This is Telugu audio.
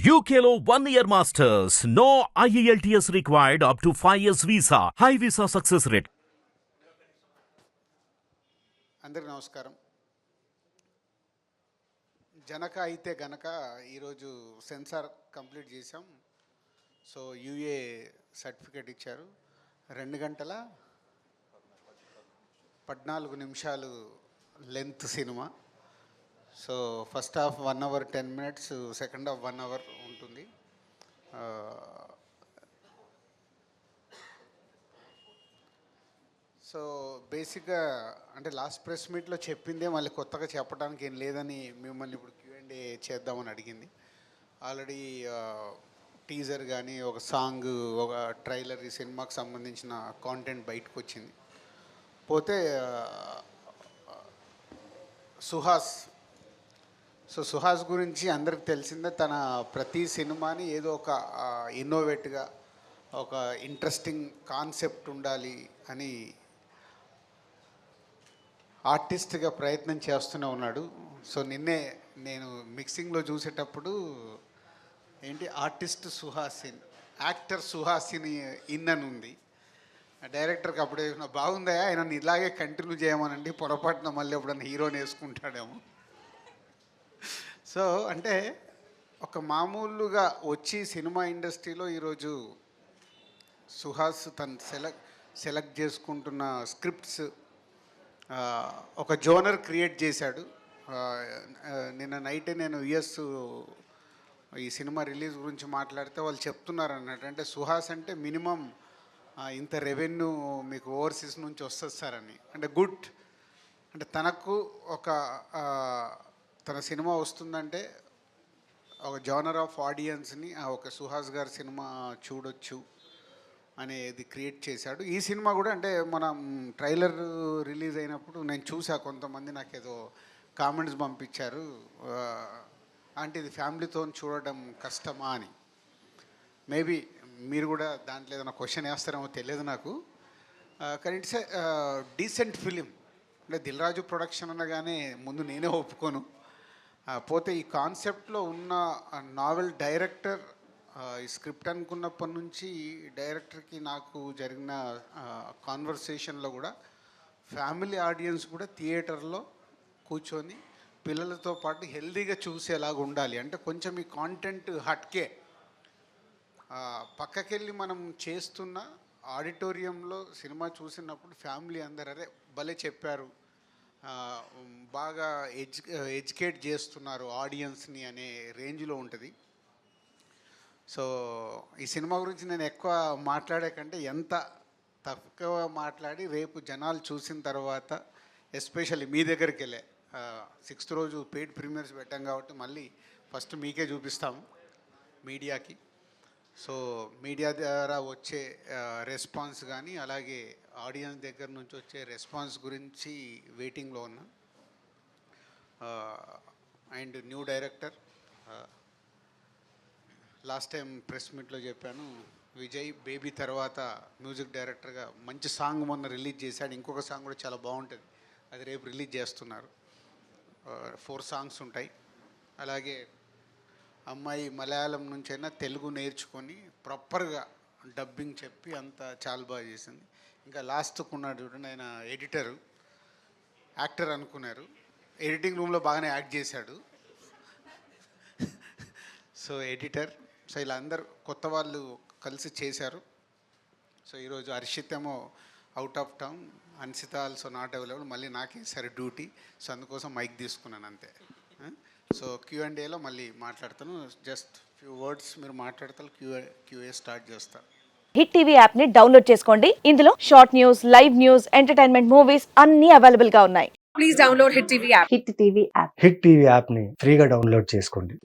యూకేలో one year masters no IELTS required up to five years visa high visa success rate అందరి నమస్కారం జనక అయితే గనక ఈరోజు సెన్సార్ కంప్లీట్ చేసాం సో యూఏ సర్టిఫికేట్ ఇచ్చారు రెండు గంటల పద్నాలుగు నిమిషాలు length cinema so first half one hour ten minutes second half one hour ఉంటుంది. సో బేసిక్గా అంటే లాస్ట్ ప్రెస్ మీట్లో చెప్పిందే మళ్ళీ కొత్తగా చెప్పడానికి ఏం లేదని మిమ్మల్ని ఇప్పుడు క్యూఎండే చేద్దామని అడిగింది. ఆల్రెడీ టీజర్ కానీ ఒక సాంగ్ ఒక ట్రైలర్ ఈ సినిమాకి సంబంధించిన కాంటెంట్ బయటకు వచ్చింది పోతే సుహాస్ సో సుహాస్ గురించి అందరికి తెలిసిందే తన ప్రతి సినిమాని ఏదో ఒక ఇన్నోవేట్గా ఒక ఇంట్రెస్టింగ్ కాన్సెప్ట్ ఉండాలి అని ఆర్టిస్ట్గా ప్రయత్నం చేస్తూనే ఉన్నాడు. సో నిన్నే నేను మిక్సింగ్లో చూసేటప్పుడు ఏంటి artist Suhasin actor Suhasini in అని ఉంది. డైరెక్టర్కి అప్పుడే బాగుందా ఆయన ఇలాగే కంటిన్యూ చేయమనండి పొరపాటున మళ్ళీ ఎప్పుడన్నా హీరోని వేసుకుంటాడేమో. సో అంటే ఒక మామూలుగా వచ్చి సినిమా ఇండస్ట్రీలో ఈరోజు సుహాస్ తను సెలెక్ట్ సెలెక్ట్ చేసుకుంటున్న స్క్రిప్ట్స్ ఒక జోనర్ క్రియేట్ చేశాడు. నిన్న నైట్ నేను యుఎస్ ఈ సినిమా రిలీజ్ గురించి మాట్లాడితే వాళ్ళు చెప్తున్నారు అన్నట్టు. అంటే సుహాస్ అంటే మినిమం ఇంత రెవెన్యూ మీకు ఓవర్సీస్ నుంచి వస్తుంది సార్ అని. అంటే గుడ్. అంటే తనకు ఒక తన సినిమా వస్తుందంటే ఒక జానర్ ఆఫ్ ఆడియన్స్ని ఆ ఒక సుహాస్ గారి సినిమా చూడొచ్చు అనేది క్రియేట్ చేశాడు. ఈ సినిమా కూడా అంటే మనం ట్రైలర్ రిలీజ్ అయినప్పుడు నేను చూసా కొంతమంది నాకు ఏదో కామెంట్స్ పంపించారు అంటే ఇది ఫ్యామిలీతో చూడడం కష్టమా అని. మేబీ మీరు కూడా దాంట్లో ఏదైనా క్వశ్చన్ వేస్తారేమో తెలియదు నాకు. కానీ ఇట్స్ డీసెంట్ ఫిలిం అంటే దిల్ రాజు ప్రొడక్షన్ అనగానే ముందు నేనే ఒప్పుకోను. పోతే ఈ కాన్సెప్ట్లో ఉన్న నావెల్ డైరెక్టర్ ఈ స్క్రిప్ట్ అనుకున్నప్పటి నుంచి డైరెక్టర్కి నాకు జరిగిన కాన్వర్సేషన్లో కూడా ఫ్యామిలీ ఆడియన్స్ కూడా థియేటర్లో కూర్చొని పిల్లలతో పాటు హెల్దీగా చూసేలాగా ఉండాలి. అంటే కొంచెం ఈ కాంటెంట్ హట్కే. పక్కకెళ్ళి మనం చేస్తున్న ఆడిటోరియంలో సినిమా చూసినప్పుడు ఫ్యామిలీ అందరు అరే భలే చెప్పారు. బాగా ఎడ్యు ఎడ్యుకేట్ చేస్తున్నారు ఆడియన్స్ని అనే రేంజ్లో ఉంటుంది. సో ఈ సినిమా గురించి నేను ఎక్కువ మాట్లాడే కంటే ఎంత తక్కువ మాట్లాడి రేపు జనాలు చూసిన తర్వాత ఎస్పెషల్లీ మీ దగ్గరికి వెళ్ళే సిక్స్త్ రోజు పెయిడ్ ప్రీమియర్స్ పెట్టాం కాబట్టి మళ్ళీ ఫస్ట్ మీకే చూపిస్తాము మీడియాకి. సో మీడియా ద్వారా వచ్చే రెస్పాన్స్ కానీ అలాగే ఆడియన్స్ దగ్గర నుంచి వచ్చే రెస్పాన్స్ గురించి వెయిటింగ్లో ఉన్నా. And new director last time press మీట్లో చెప్పాను విజయ్ బేబీ తర్వాత మ్యూజిక్ డైరెక్టర్గా మంచి సాంగ్ మొన్న రిలీజ్ చేశాడు. ఇంకొక సాంగ్ కూడా చాలా బాగుంటుంది. అది రేపు రిలీజ్ చేస్తున్నారు. ఫోర్ సాంగ్స్ ఉంటాయి. అలాగే అమ్మాయి మలయాళం నుంచైనా తెలుగు నేర్చుకొని ప్రాపర్గా డబ్బింగ్ చెప్పి అంత చాలా బాగా చేసింది. ఇంకా లాస్ట్కు ఉన్నాడు చూడండి ఆయన ఎడిటరు యాక్టర్ అనుకున్నారు. ఎడిటింగ్ రూమ్లో బాగానే యాక్ట్ చేశాడు. సో ఎడిటర్ సో ఇలా అందరు కొత్త వాళ్ళు కలిసి చేశారు. సో ఈరోజు హర్షిత్ ఏమో out of town Ansitha also not available మళ్ళీ నాకే సరే డ్యూటీ సో అందుకోసం మైక్ తీసుకున్నాను అంతే. సో క్యూ అండ్ ఏలో మళ్ళీ మాట్లాడతాను. జస్ట్ ఫ్యూ వర్డ్స్ మీరు మాట్లాడతారు క్యూ క్యూఏ స్టార్ట్ చేస్తారు హిట్ టీవీ యాప్ని డౌన్లోడ్ చేసుకోండి. ఇందులో short news live news entertainment movies అన్ని అవైలబుల్గా ఉన్నాయి. Please download Hit TV app. Hit TV app Hit TV యాప్ని ఫ్రీగా డౌన్లోడ్ చేసుకోండి.